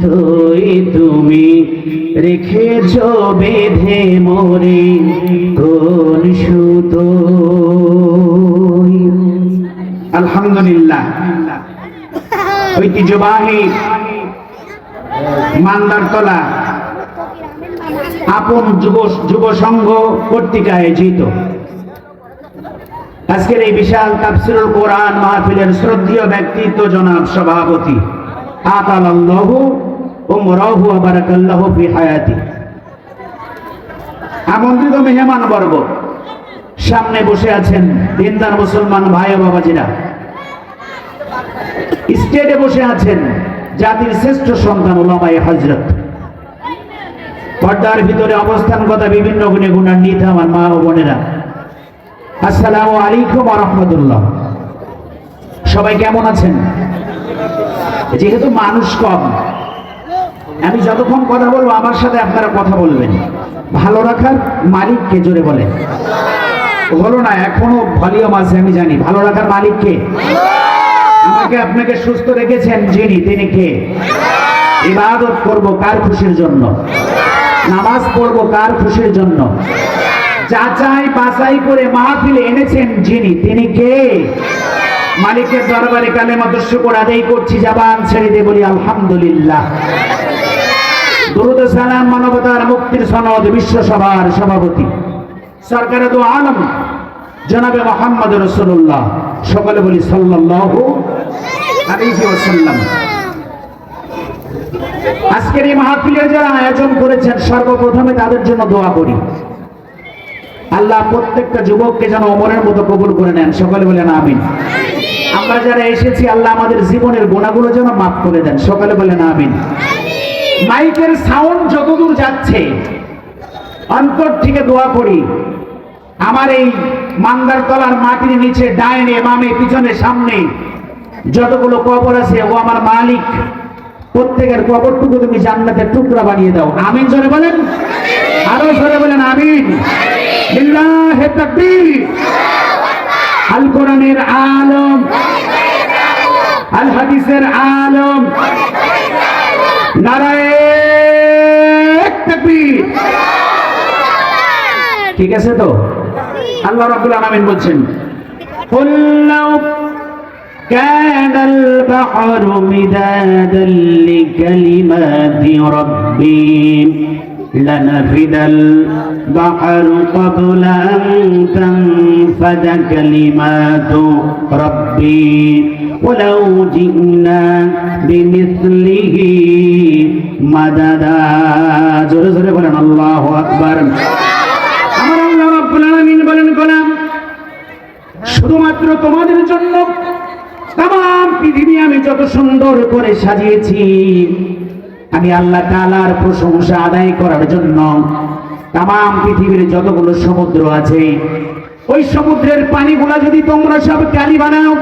তুই তুমি রেখেছ বেঁধে মোরে কোন আলহামদুলিল্লাহ। ঐতিহ্যবাহী আপন যুব যুব সংঘ কর্তৃক আয়োজিত। আজকের এই বিশাল তাফসিরুল কোরআন মাহফিলের শ্রদ্ধীয় ব্যক্তিত্ব জনাব সভাপতি আমন্ত্রিত মেহমান বর্গ। সামনে বসে আছেন দিনদার মুসলমান ভাই বাবাজিরা। স্টেজে বসে আছেন জাতির শ্রেষ্ঠ সন্তান ওলামায়ে হযরত। পর্দার ভিতরে অবস্থান কথা বিভিন্ন গুণে গুণান্বিত আমার মা ও বোনেরা। আসসালামু আলাইকুম ওয়া সবাই কেমন আছেন? যেহেতু মানুষ কম, আমি যতক্ষণ কথা বলব, আমার সাথে আপনারা কথা বলবেন। ভালো রাখার মালিককে জোরে বলেন হলো না, এখনও ভলিউম আছে, আমি জানি। ভালো রাখার মালিককে আমাকে আপনাকে সুস্থ রেখেছেন যিনি, তিনি কে? ইবাদত করব কার খুশির জন্য? নামাজ পড়ব কার খুশির জন্য? যাচাই বাছাই করে মাহফিলে এনেছেন যিনি, তিনি কে? মালিকের দরবারে কালে মদস্য করে আদায় করছি, জাবান ছেড়ে দিয়ে বলি, আলহামদুলিল্লাহ। দুরুদ সালাম মানবতার মুক্তির সনদ বিশ্ব সভার সভাপতি। সরকারে দু আলম, জনাবে মোহাম্মদ রসুল্লাহ সকলে বলি ওয়াসাল্লাম। আজকের এই মাহফিলের যারা আয়োজন করেছেন, সর্বপ্রথমে তাদের জন্য দোয়া করি। আল্লাহ প্রত্যেকটা যুবককে যেন অমরের মতো কবুল করে নেন। সকলে বলেন আমিন। আমরা যারা এসেছি আল্লাহ আমাদের জীবনের গোনাগুলো যেন মাফ করে দেন। সকালে বলেন আমিন। মাইকের সাউন্ড যতদূর যাচ্ছে অন্তর থেকে দোয়া করি। আমার এই মান্দার তলার মাটির নিচে ডাইনে বামে পিছনে সামনে যতগুলো কবর আছে ও আমার মালিক প্রত্যেকের কবরটুকু তুমি জান্নাতের টুকরা বানিয়ে দাও। আমিন জোরে বলেন? আরও জোরে বলেন আমিন। লিল্লাহে তাকবীর আল কোরআনের আলম আল হাদিসের আলম নারায়ে তাকবীর ঠিক আছে তো আল্লাহ রাব্বুল আলামিন বলছেন قل لو كان البحر مدادا لكلمات ربي لنفد البحر قبل أن تنفد كلمات ربي ولو جئنا بمثله مددا জোরে জোরে বলেন আল্লাহু আকবার আমার আল্লাহ রাব্বুল আলামিন বলেন গোলাম শুধুমাত্র তোমাদের জন্য তাম পৃথিবী আমি যত সুন্দর করে সাজিয়েছি আমি আল্লাহ তাআলার প্রশংসা আদায় করার জন্য তাম পৃথিবীর যতগুলো সমুদ্র আছে, ওই সমুদ্রের পানিগুলা যদি তোমরা সব কালি বানাও,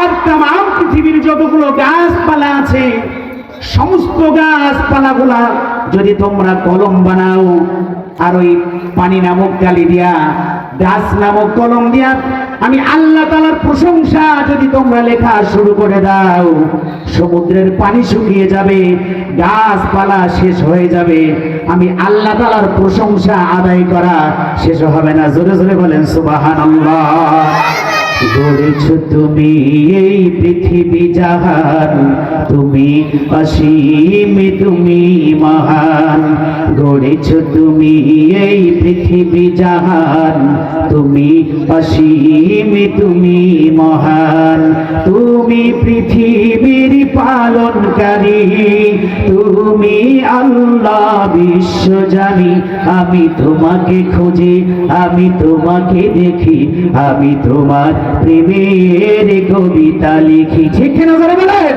আর তাম পৃথিবীর যতগুলো গাছপালা আছে, সমস্ত গাছপালাগুলা যদি তোমরা কলম বানাও, আর ওই পানি নামক কালি দিয়া গাছ নামক কলম দিয়া। আমি আল্লাহ তালার প্রশংসা যদি তোমরা লেখা শুরু করে দাও, সমুদ্রের পানি শুকিয়ে যাবে, গাছপালা শেষ হয়ে যাবে। আমি আল্লাহ তালার প্রশংসা আদায় করা শেষ হবে না। জোরে জোরে বলেন সুবাহান গড়েছ তুমি এই পৃথিবী জাহান তুমি অসীম, তুমি মহান। গড়েছ তুমি এই পৃথিবী জাহান তুমি অসীম, তুমি মহান। তুমি পৃথিবীর পালনকারী, তুমি আল্লাহ বিশ্ব জানি। আমি তোমাকে খুঁজি, আমি তোমাকে দেখি, আমি তোমার প্রেমের কবিতা লিখি। ঠিক না করে বলেন?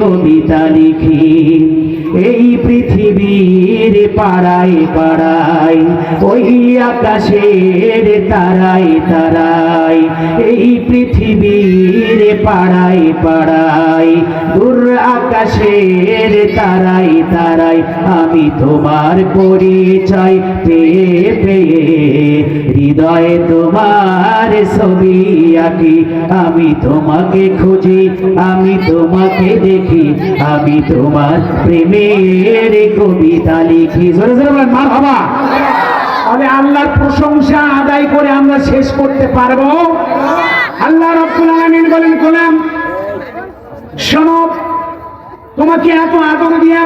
কবিতা লিখি। এই পৃথিবীর পাড়ায় পাড়ায়, ওই আকাশের তারায় তারায়, এই পৃথিবীর পাড়ায় পাড়ায়, দূর আকাশের তারায় তারায় আমি তোমার পরিচয় পেয়ে পেয়ে, হৃদয়ে তোমার ছবি আঁকি, আমি তোমাকে খুঁজি, আমি তোমাকে দেখি, আমি তোমার প্রেমের কবিতা লিখি। জোরে জোরে বলেন, মার তাহলে আল্লাহর প্রশংসা আদায় করে আমরা শেষ করতে পারব। আল্লাহ বলেন শোনো, তোমাকে এত আদর দিয়া,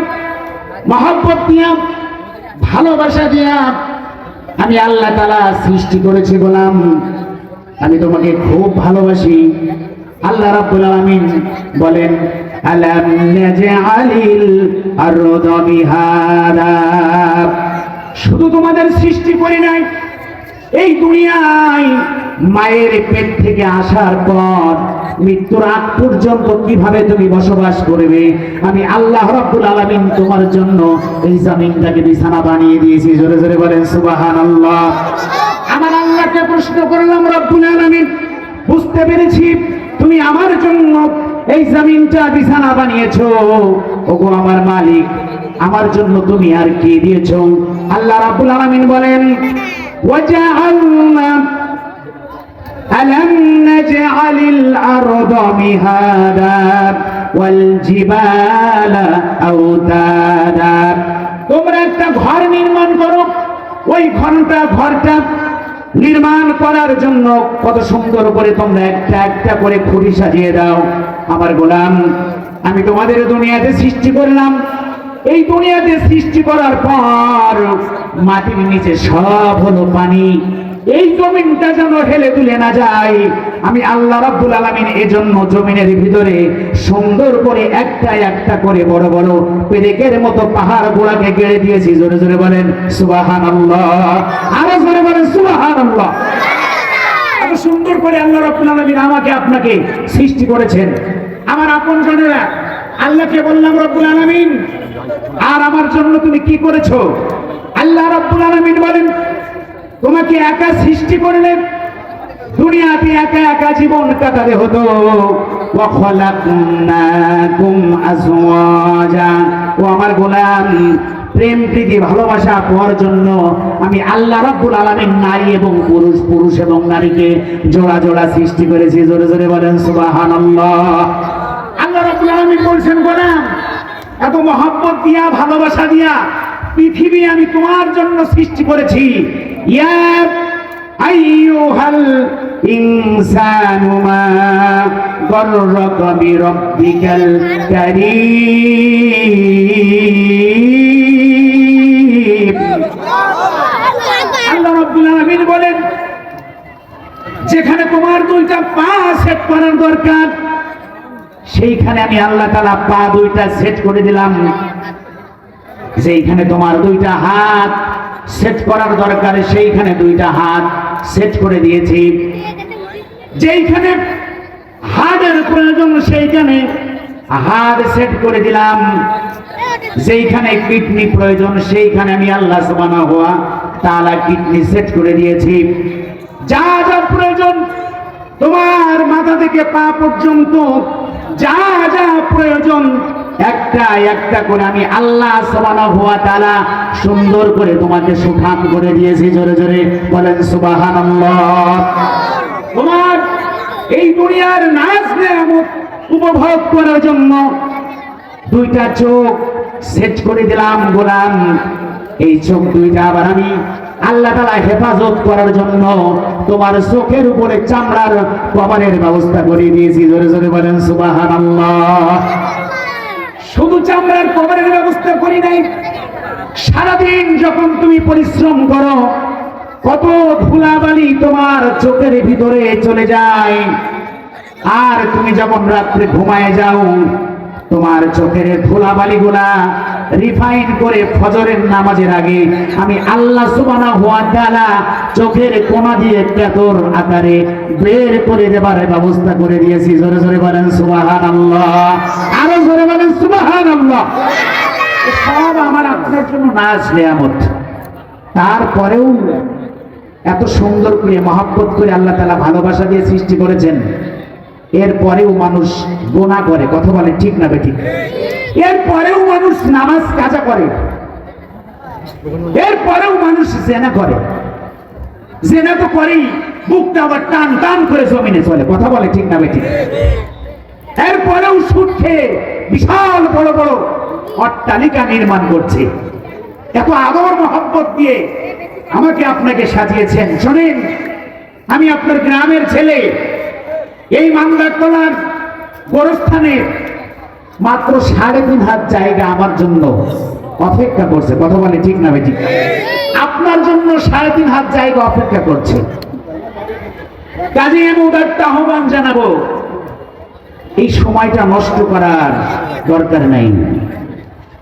মহব্বত দিয়া, ভালোবাসা দিয়া আমি আল্লাহ তালা সৃষ্টি করেছি, গোলাম। আমি তোমাকে খুব ভালোবাসি। আল্লাহ রাব্বুল আলামিন বলেন আলাম নাজআলিল আরদ মিহাদা শুধু তোমাদের সৃষ্টি করি নাই, এই দুনিয়ায় মায়ের পেট থেকে আসার পর, মৃত্যুর আগ পর্যন্ত কীভাবে তুমি বসবাস করবে? আমি আল্লাহ রাব্বুল আলামিন তোমার জন্য এই জমিনটাকে বিছানা বানিয়ে দিয়েছি। জোরে জোরে বলেন, সুবহানাল্লাহ। আমার আল্লাহকে প্রশ্ন করলাম, রব্বুল আলামিন, বুঝতে পেরেছি, তুমি আমার জন্য এই জমিনটা বিছানা বানিয়েছো ওগো আমার মালিক আমার জন্য তুমি আর কি দিয়েছো আল্লাহ রাব্বুল আলামিন বলেন ওয়াজআলনা ألم نجعل الأرض مهادا والجبال أوتادا তোমরা একটা ঘর নির্মাণ করো ওই ঘরটা ঘরটা নির্মাণ করার জন্য কত সুন্দর করে তোমরা একটা একটা করে খুঁটি সাজিয়ে দাও আমার গোলাম, আমি তোমাদের দুনিয়াতে সৃষ্টি করলাম। এই দুনিয়াতে সৃষ্টি করার পর মাটির নিচে সব হলো পানি। এই জমিনটা যেন হেলে তুলে না যায়, আমি আল্লাহ রাব্বুল আলামিন এজন্য জমিনের ভিতরে সুন্দর করে একটা একটা করে বড় বড় পেরেকের মতো পাহাড় গোড়াকে গেড়ে দিয়েছি। জোরে জোরে বলেন, সুবহানাল্লাহ। আরও জোরে বলেন, সুবহানাল্লাহ। সুন্দর করে আল্লাহ রব্বুল আলমিন আমাকে আপনাকে সৃষ্টি করেছেন। আমার আপন জনেরা, আল্লাহকে বললাম, রব্বুল আলমিন, আর আমার জন্য তুমি কি করেছ? আল্লাহ রব্বুল আলমিন বলেন, তোমাকে একা সৃষ্টি করলে দুনিয়াতে একা একা জীবন কাটাতে হতো। ও আমার গোলাম প্রেম প্রীতি ভালোবাসা পাওয়ার জন্য আমি আল্লাহ রাব্বুল আলামিন নারী এবং পুরুষ পুরুষ এবং নারীকে জোড়া জোড়া সৃষ্টি করেছি। জোরে জোরে বলেন, সুবহানাল্লাহ। আল্লাহ রাব্বুল আলামিন বলছেন গোলাম এত মহব্বত দিয়া, ভালোবাসা দিয়া পৃথিবী আমি তোমার জন্য সৃষ্টি করেছি। ইয়া আইয়ুহাল ইনসানু মা দুইটা পা সেট করার দরকার। সেইখানে আমি আল্লাহ তাআলা পা দুইটা সেট করে দিলাম। যেইখানে তোমার দুইটা হাত সেট করার দরকার, সেইখানে দুইটা হাত সেট করে দিয়েছি। যেইখানে প্রয়োজন, সেইখানে সেট করে দিলাম। যেইখানে কিডনি প্রয়োজন, সেইখানে আমি আল্লাহ সুবহানাহু ওয়া তাআলা কিডনি সেট করে দিয়েছি। যা তোমার মাথা থেকে পা পর্যন্ত যা যা প্রয়োজন একটা একটা করে আমি আল্লাহ সুবহানাহু ওয়া তাআলা সুন্দর করে তোমাকে সুঠাম করে দিয়েছি, জোরে জোরে বলেন সুবহানাল্লাহ। তোমার এই দুনিয়ার নাচ নেয়ামত উপভোগ করার জন্য দুইটা চোখ সেট করে দিলাম গোলাম। এই চোখ দুইটা আবার আমি আল্লাহ তালা হেফাজত করার জন্য তোমার চোখের উপরে চামড়ার কভারের ব্যবস্থা করে দিয়েছি। জোরে জোরে বলেন সুবাহান শুধু চামড়ার কভারের ব্যবস্থা করি নাই, সারাদিন যখন তুমি পরিশ্রম করো, কত ধুলাবালি তোমার চোখের ভিতরে চলে যায়। আর তুমি যখন রাত্রে ঘুমায় যাও, তোমার চোখের ধুলাবালি গুলা রিফাইন করে ফজরের নামাজের আগে আমি আল্লাহ সুবানা ওয়া তাআলা চোখের কোনা দিয়ে পেতর আকারে বের করে দেবার ব্যবস্থা করে দিয়েছি। জোরে জোরে বলেন সুবাহান আল্লাহ আরও জোরে বলেন সুবাহান আল্লাহ সব আমার আপনার জন্য নাচ নেয়ামত। তারপরেও এত সুন্দর করে, মহাব্বত করে আল্লাহ তালা ভালোবাসা দিয়ে সৃষ্টি করেছেন। এরপরেও মানুষ গোনা করে। কথা বলে ঠিক না বেঠিক এরপরেও মানুষ নামাজ কাজা করে। এরপরেও মানুষ জেনা করে। জেনা তো করেই বুকটা আবার টান টান করে জমিনে চলে, কথা বলে ঠিক না বেঠিক। এরপরেও সুদ খেয়ে বিশাল বড় বড় অট্টালিকা নির্মাণ করছে। এত আদর, মহব্বত দিয়ে আমাকে আপনাকে সাজিয়েছেন। শোনেন, আমি আপনার গ্রামের ছেলে। এই মান্দারতলার গোরস্থানে মাত্র সাড়ে তিন হাত জায়গা আমার জন্য। অপেক্ষা করছে। কথা বলে ঠিক না বেঠিক? আপনার জন্য সাড়ে তিন হাত জায়গা অপেক্ষা করছে। কাজে আমি উদারটা আহ্বান জানাব। এই সময়টা নষ্ট করার দরকার নাই।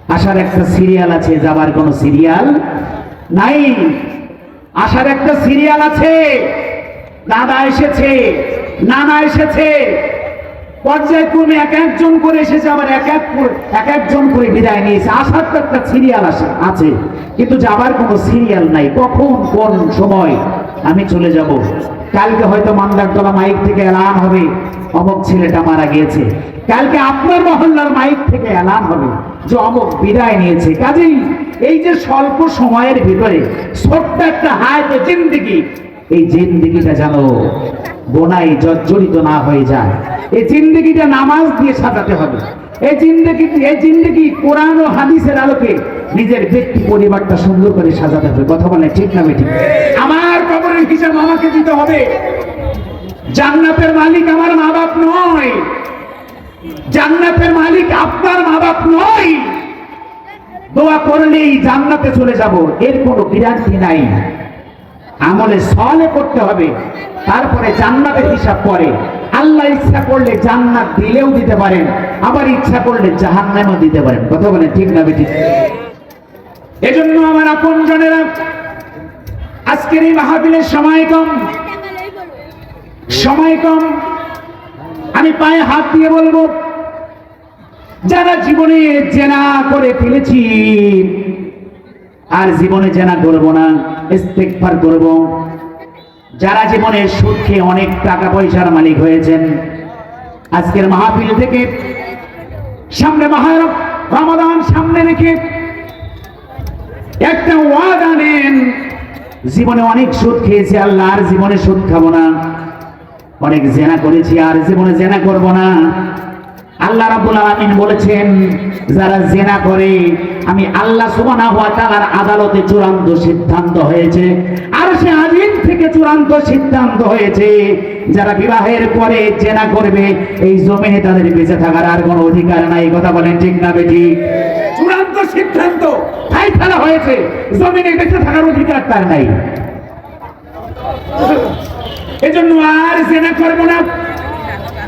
আসার একটা সিরিয়াল আছে, যাবার কোনো সিরিয়াল নাই। আসার একটা সিরিয়াল আছে। দাদা এসেছে, নানা এসেছে। পর্যায়ক্রমে এক একজন করে এসেছে, আবার এক এক এক একজন করে বিদায় নিয়েছে। আসার তো একটা সিরিয়াল আসে, আছে। কিন্তু যাবার কোনো সিরিয়াল নাই। কখন, কোন সময়? আমি চলে যাব। কালকে হয়তো মান্দারতলা মাইক থেকে এলান হবে। অমুক ছেলেটা মারা গিয়েছে। কালকে আপনার মহল্লার মাইক থেকে এলান হবে যে অমুক বিদায় নিয়েছে। কাজেই এই যে স্বল্প সময়ের ভিতরে ছোট্ট একটা হায় জিন্দিগি এই জিন্দিগিটা যেন বোনাই জর্জরিত না হয়ে যায়। এই জিন্দিগিটা নামাজ দিয়ে সাজাতে হবে। এই জিন্দিগি এই জিন্দিগি কোরআন ও হাদিসের আলোকে নিজের ব্যক্তি পরিবারটা সুন্দর করে সাজাতে হবে। কথা বলে ঠিক না বেঠিক আমার কবরের হিসাব আমাকে দিতে হবে। জান্নাতের মালিক আমার মা বাপ নয়। জান্নাতের মালিক আপনার মা বাপ নয়। দোয়া করলেই জান্নাতে চলে যাব। এর কোনো গ্যারান্টি নাই। আমলে সলে করতে হবে, তারপরে জান্নাতের হিসাব পরে আল্লাহ ইচ্ছা করলে জান্নাত দিলেও দিতে পারেন, আবার ইচ্ছা করলে জাহান্নামও দিতে পারেন। কথা বলেন ঠিক না বেঠিক? এজন্য আমার আপন জনেরা, আজকের এই মাহফিলের সময় কম। সময় কম। আমি পায়ে হাত দিয়ে বলব, যারা জীবনে জেনা করে ফেলেছি আর জীবনে জেনা করব না ইস্তেকফার করব। যারা জীবনে সুদ খেয়ে অনেক টাকা পয়সার মালিক হয়েছেন, আজকের মাহফিল থেকে সামনে মাহারব রমাদান সামনে রেখে একটা ওয়াদা নেন, জীবনে অনেক সুদ খেয়েছি, আল্লাহ আর জীবনে সুদ খাব না। অনেক জেনা করেছি, আর জীবনে জেনা করব না। আল্লাহ রাব্বুল আলামিন বলেছেন, যারা জেনা করে, আমি আল্লাহ সুবহানাহু হওয়া তাআলার আদালতে চূড়ান্ত সিদ্ধান্ত হয়েছে। আর সে আদিন থেকে চূড়ান্ত সিদ্ধান্ত হয়েছে, যারা বিবাহের পরে জেনা করবে, এই জমিনে তাদের বেঁচে থাকার আর কোনো অধিকার নাই। কথা বলেন ঠিক না বেটি চূড়ান্ত সিদ্ধান্ত ফাইসালা হয়েছে, জমিনে বেঁচে থাকার অধিকার তার নাই। এজন্য আর জেনা করব না।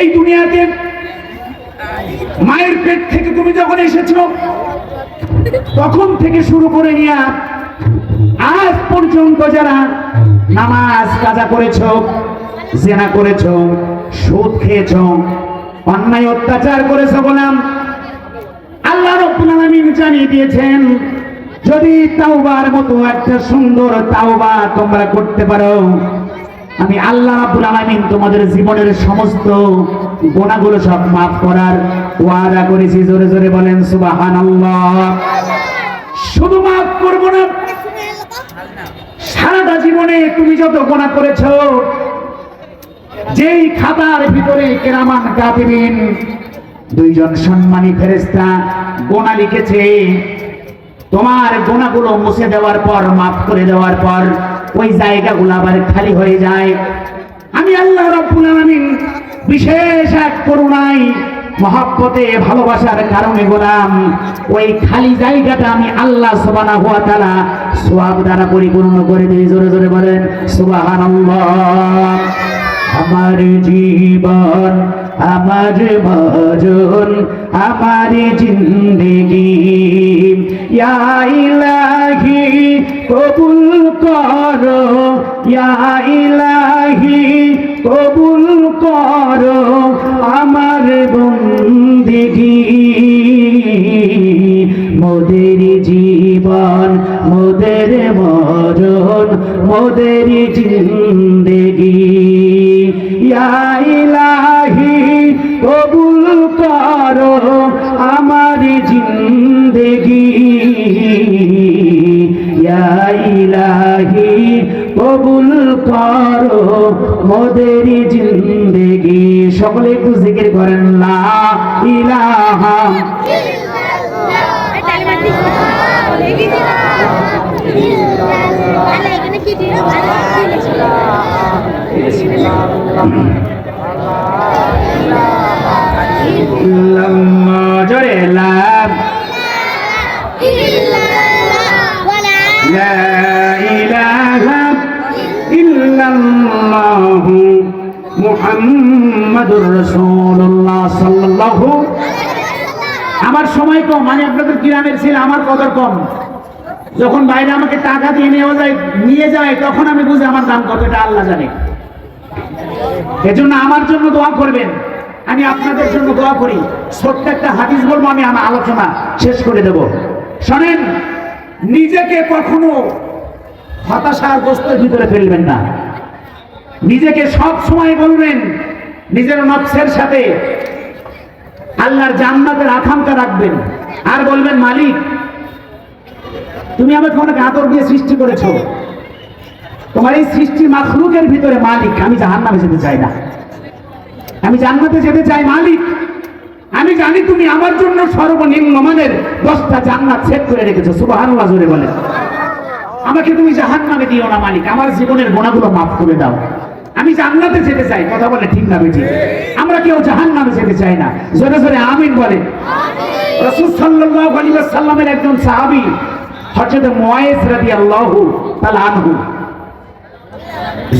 এই দুনিয়াতে মায়ের পেট থেকে তুমি যখন এসেছ, তখন থেকে শুরু করে নিয়ে আজ পর্যন্ত যারা নামাজ কাজা করেছ, জেনা করেছ, সুদ খেয়েছো, অন্যায় অত্যাচার করেছ বললাম আল্লাহ রব্বুল জানিয়ে দিয়েছেন, যদি তাওবার মতো একটা সুন্দর তাওবা তোমরা করতে পারো আমি আল্লাহ রাব্বুল আলামিন তোমাদের জীবনের সমস্ত গুনাহগুলো সব মাফ করার ওয়াদা করেছি। জোরে জোরে বলেন, সুবহানাল্লাহ। শুধু মাফ করব না, সারাটা জীবনে তুমি যত গোনা করেছ, যেই খাতার ভিতরে কেরামান কাতিবিন, দুইজন সম্মানী ফেরেস্তা গোনা লিখেছে, তোমার গোনাগুলো মুছে দেওয়ার পর মাফ করে দেওয়ার পর ওই জায়গাগুলো আবার খালি হয়ে যায়। আমি আল্লাহ রব্বুল আলামিন বিশেষ এক করুণাই মহাব্বতে, ভালোবাসার কারণে গোলাম ওই খালি জায়গাটা আমি আল্লাহ সুবহানাহু ওয়া তাআলা সওয়াব দ্বারা পরিপূর্ণ করে দিই। জোরে জোরে বলেন, সুবহানাল্লাহ। আমার জীবন আমার ভজন আমার জিন্দগি। ইলাহি, কবুল করো। ইলাহি, কবুল করো আমার বন্দিগি। মোদের জীবন, মোদের মরণ, মোদের জিন্দেগি। ইয়া করো আমার জিন্দেগি। ইলাহি কবুল করো মোদের জিন্দেগি। সকলে একটু জিকির করেন লা ইলাহা। ইল্লাল্লাহ। সাল্লাল্লাহু আমার সময় কম আমি আপনাদের গ্রামের ছেলে আমার কদর কম যখন বাইরে আমাকে টাকা দিয়ে নেওয়া যায় নিয়ে যায় তখন আমি বুঝি আমার দাম কত এটা আল্লাহ জানে এজন্য আমার জন্য দোয়া করবেন আমি আপনাদের জন্য দোয়া করি। ছোট্ট একটা হাদিস বলব আমি, আমার আলোচনা শেষ করে দেব। শোনেন, নিজেকে কখনো হতাশার গ্রস্তের ভিতরে ফেলবেন না। নিজেকে সব সময় বলবেন, নিজের নফসের সাথে আল্লাহর জান্নাতের আকাঙ্ক্ষা রাখবেন। আর বলবেন, মালিক, তুমি আমাকে অনেক আদর দিয়ে সৃষ্টি করেছ। তোমার এই সৃষ্টি মাখলুকের ভিতরে মালিক, আমি জাহান্নামে যেতে চাই না। আমি জান্নাতে যেতে চাই মালিক। আমি জানি তুমি আমার জন্য সর্বনিম্ন মানের দশটা জান্নাত সেট করে রেখেছো সুবহানাল্লাহ জোরে বলে আমাকে তুমি জাহান্নামে দিও না মালিক। আমার জীবনের গোনাগুলো মাফ করে দাও। আমি জান্নাতে যেতে চাই কথা বলে ঠিক না বেঠিক। আমরা কেউ জাহান্নামে যেতে চাই না। জোরে জোরে আমিন বলে রাসূল সাল্লাল্লাহু আলাইহি ওয়াসাল্লামের একজন সাহাবী হযরত মুয়াইজ রাদিয়াল্লাহু তাআলা আনহু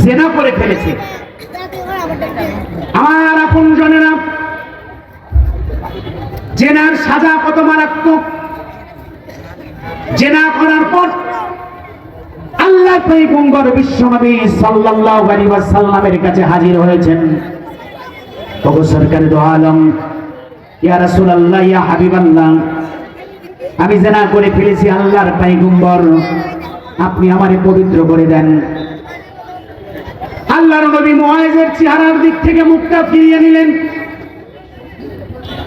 জেনা করে ফেলেছে। আমার আপন জনেরা, জেনার সাজা কত মারাত্মক, জেনা করার পর আল্লাহ পয়গম্বর বিশ্বনবী সাল্লাল্লাহু আলাইহি ওয়াসাল্লামের কাছে হাজির হয়েছেন। ওগো সরকার দো আলম, ইয়া রাসূলুল্লাহ, ইয়া হাবিবাল্লাহ, আমি জেনা করে ফেলেছি আল্লাহর পয়গম্বর আপনি আমারে পবিত্র করে দেন। আল্লাহর নবী মুআইজের চেহারার দিক থেকে মুখটা ফিরিয়ে নিলেন।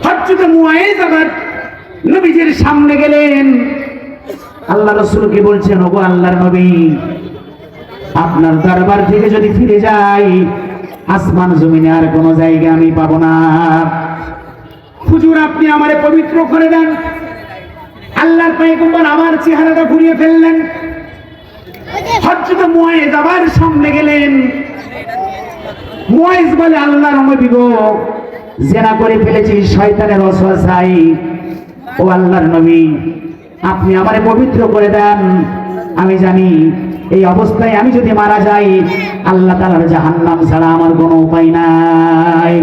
হযরত মুআইজ আবার নবীজির সামনে গেলেন। আল্লাহ রসুলকে বলছেন, ওগো আল্লাহর নবী, আপনার দরবার থেকে যদি ফিরে যাই, আসমান জমিনে আর কোনো জায়গা আমি পাবো না। হুজুর, আপনি আমারে পবিত্র করে দেন। আল্লাহর পয়গম্বর আমার চেহারাটা ঘুরিয়ে ফেললেন। হযরত মুয়াইজ আবার সামনে গেলেন। মুয়াইজ বলে আল্লাহর নবী গো, জেনা করে ফেলেছি শয়তানের ওয়াসওয়াসায় ও আল্লাহর নবী, আপনি আমারে পবিত্র করে দেন। আমি জানি এই অবস্থায় আমি যদি মারা যাই, আল্লাহ তাআলার জাহান্নাম ছাড়া আমার কোনো উপায় নাই।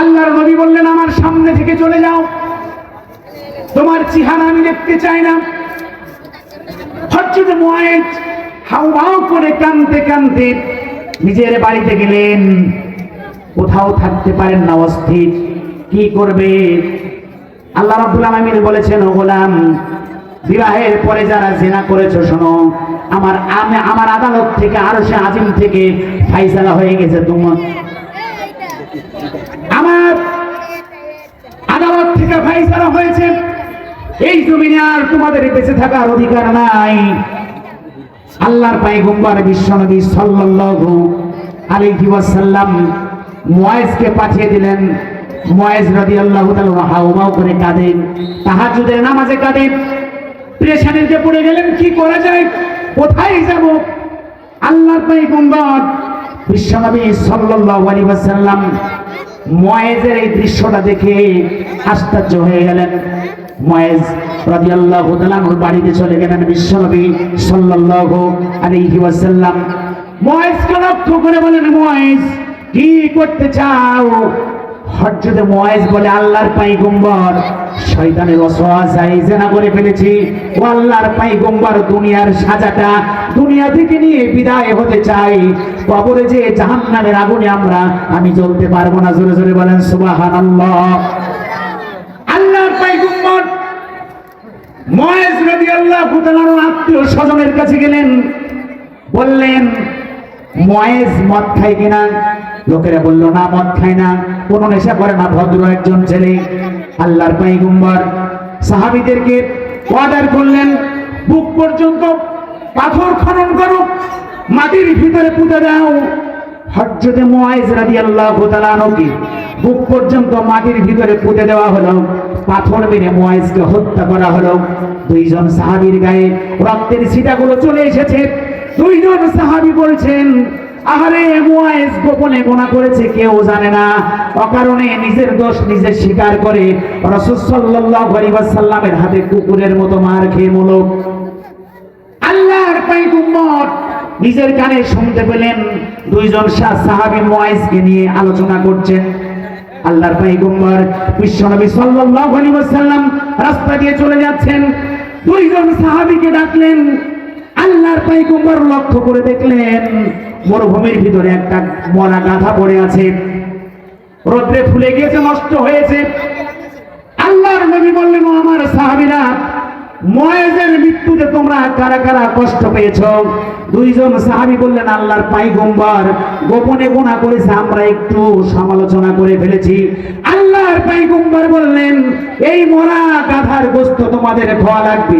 আল্লাহর নবী বললেন, আমার সামনে থেকে চলে যাও। তোমার চেহারা আমি দেখতে চাই না। হচ্ছে মুয়াইজ হাউ করে কানতে কানতে নিজের বাড়িতে গেলেন। কোথাও থাকতে পারেন না অস্থির। কি করবে? আল্লাহ রাব্বুল আলামিন বলেছেন, ও গোলাম, বিবাহের পরে যারা জেনা করেছ, শোনো, আমার আমি আমার আদালত থেকে আরও সে আজিম থেকে ফাইসালা হয়ে গেছে তোমার। আমার আদালত থেকে ফাইসালা হয়েছে। এই জমিনে আর তোমাদের বেঁচে থাকার অধিকার নাই। আল্লাহর পায়গম্বর বিশ্বনবী সাল্লাল্লাহু আলাইহি ওয়াসাল্লাম মুয়াইজকে পাঠিয়ে দিলেন। ময়েজ রাদিয়াল্লাহু তাআলা হাউমাউ করে কাঁদেন, তাহাজ্জুদের নামাজে কাঁদেন। প্রেশানিতে পড়ে গেলেন, কি করা যায়? কোথায় যাব? আল্লাহর পয়গম্বর বিশ্বনবী সাল্লাল্লাহু আলাইহি ওয়াসাল্লাম ময়েজের এই দৃশ্যটা দেখে আশ্চর্য হয়ে গেলেন। ময়েজ বাড়িতে চলে গেলেন বিশ্বনবী সাল্লাল্লাহু আলাইহি ওয়াসাল্লাম। ময়েজকে লক্ষ্য করে বলেন, ময়েজ, কি করতে চাও? হজ্জতে ময়েজ বলে আল্লাহর পাইগম্বর শয়তানের অসহায় জেনা করে ফেলেছি। ও আল্লাহর পাইগম্বর দুনিয়ার সাজাটা, দুনিয়া থেকে নিয়ে বিদায় হতে চাই। কবরে যে জাহান্নামের আগুনে আমরা, আমি জ্বলতে পারব না। জোরে জোরে বলেন, সুবহানাল্লাহ। আল্লাহর পাইগম্বর ময়েজ রাদিয়াল্লাহু তাআলার আত্মীয় স্বজনের কাছে গেলেন। বললেন ময়েজ মদ খায় কিনা? লোকেরা বলল, না, মদ খায় না। কোন নেশা করে না, ভদ্র একজন ছেলে, আল্লাহর পাইগুম্বর সাহাবিদেরকে অর্ডার করলেন, বুক পর্যন্ত পাথর খনন করো, মাটির ভিতরে পুঁতে দাও। হজ্জতে মুআইজ রাদিয়াল্লাহু তাআলা আনহু বুক পর্যন্ত মাটির ভিতরে পুঁতে দেওয়া হলো। পাথর মেরে মুআইজকে হত্যা করা হলো। দুইজন সাহাবীর গায়ে রক্তের ছিটাগুলো চলে এসেছে। দুইজন সাহাবী বলছেন আহারে মুআইজ গোপনে গোনা করেছে, কেউ জানে না। অকারণে নিজের দোষ নিজে স্বীকার করে রাসূল সাল্লাল্লাহু আলাইহি ওয়াসাল্লামের হাতে কুকুরের মতো মার খেয়ে মূলক আল্লাহর পয়গম্বর নিজের কানে শুনতে পেলেন, দুইজন সা- সাহাবী মুআইজকে নিয়ে আলোচনা করছেন। আল্লাহর পয়গম্বর বিশ্বনবী সাল্লাল্লাহু আলাইহি ওয়াসাল্লাম রাস্তা দিয়ে চলে যাচ্ছেন। দুইজন সাহাবীকে ডাকলেন। আল্লাহর পয়গম্বর লক্ষ্য করে দেখলেন মরুভূমির ভিতরে একটা মরা গাধা পড়ে আছে। রোদ্রে ফুলে গিয়েছে, নষ্ট হয়েছে। আল্লাহর নবী বললেন আমার সাহাবীরা, ময়েজের মৃত্যুতে তোমরা কারা কারা কষ্ট পেয়েছ? দুইজন সাহাবী বললেন, আল্লাহর পাইগম্বর গোপনে গুণা করেছে, আমরা একটু সমালোচনা করে ফেলেছি। আল্লাহর পাইগম্বর বললেন, এই মরা গাধার গোস্ত তোমাদের খাওয়া লাগবে।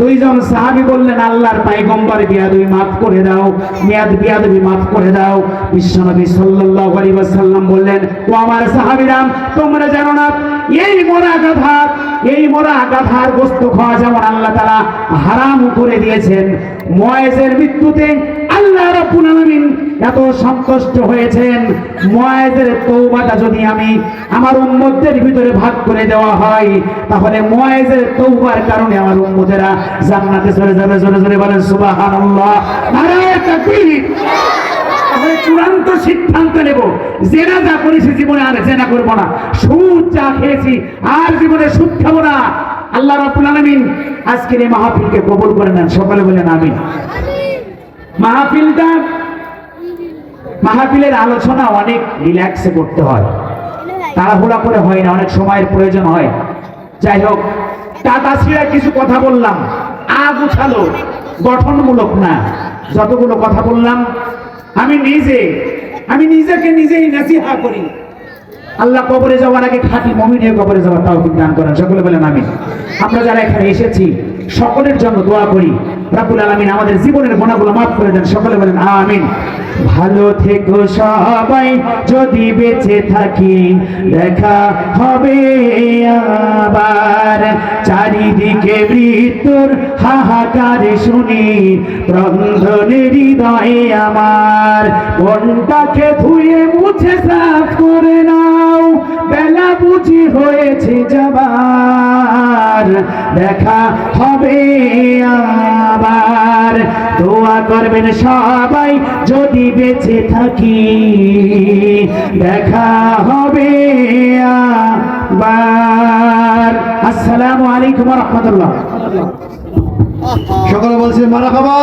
দুইজন সাহাবি বললেন, আল্লাহর পাইগম্বর বিয়াদবি মাফ করে দাও, মেয়াদ বিয়াদবি মাফ করে দাও। বিশ্বনবী সাল্লাল্লাহু আলাইহি ওয়াসাল্লাম বললেন, ও আমার সাহাবীরা তোমরা জানো না, এই মরা গাধা এই মোরা গাধার গোস্ত খাওয়া যেমন আল্লাহ তাআলা হারাম করে দিয়েছেন। ময়েজের মৃত্যুতে আল্লাহ রাব্বুল এত সন্তুষ্ট হয়েছেন। ময়েজের তৌবাটা যদি আমি আমার উম্মতদের ভিতরে ভাগ করে দেওয়া হয়, তাহলে ময়েজের তৌবার কারণে আমার উম্মতেরা জান্নাতে চলে যাবে। জোরে জোরে বলেন সুবহানাল্লাহ। নারায়ে তাকবীর। তাহলে চূড়ান্ত সিদ্ধান্ত নেব। জেনা যা করেছি জীবনে আর জেনা করব না। সুদ যা খেয়েছি আর জীবনে সুদ খাব না। আল্লাহ রাব্বুল আলামিন আজকের এই মাহফিলকে কবুল করে নেন। সকলে বলেন আমিন। মাহফিলটা, মাহফিলের আলোচনা অনেক রিল্যাক্সে করতে হয়। তাড়াহুড়া করে হয় না, অনেক সময়ের প্রয়োজন হয়। যাই হোক, টাটা ছিঁড়া কিছু কথা বললাম। আগ উঠালো, গঠনমূলক না। যতগুলো কথা বললাম আমি নিজে, আমি নিজেকে নিজেই নাসিহা করি। আল্লাহ কবরে যাওয়ার আগে খাঁটি মমিনের কবরে যাওয়ার তাও দান করেন। সকলে বলেন আমি আমরা যারা এখানে এসেছি, সকলের জন্য দোয়া করি। রাবুল আলমিন আমাদের জীবনের গোনাগুলো মাফ করে দেন। সকলে বলেন আমিন। ভালো থেকো সবাই, যদি বেঁচে থাকি, দেখা হবে আবার। চারিদিকে মৃত্যুর হাহাকার শুনি ক্রন্দনে হৃদয়ে আমার। মনটাকে ধুয়ে মুছে সাফ করে বেলা বুঝি হয়েছে যাবার, দেখা হবে আবার। দোয়া করবেন সবাই যদি বেঁচে থাকি, দেখা হবে আবার। আসসালামু আলাইকুম রহমতুল্লাহ সকলে বলছে, মারা খাবা।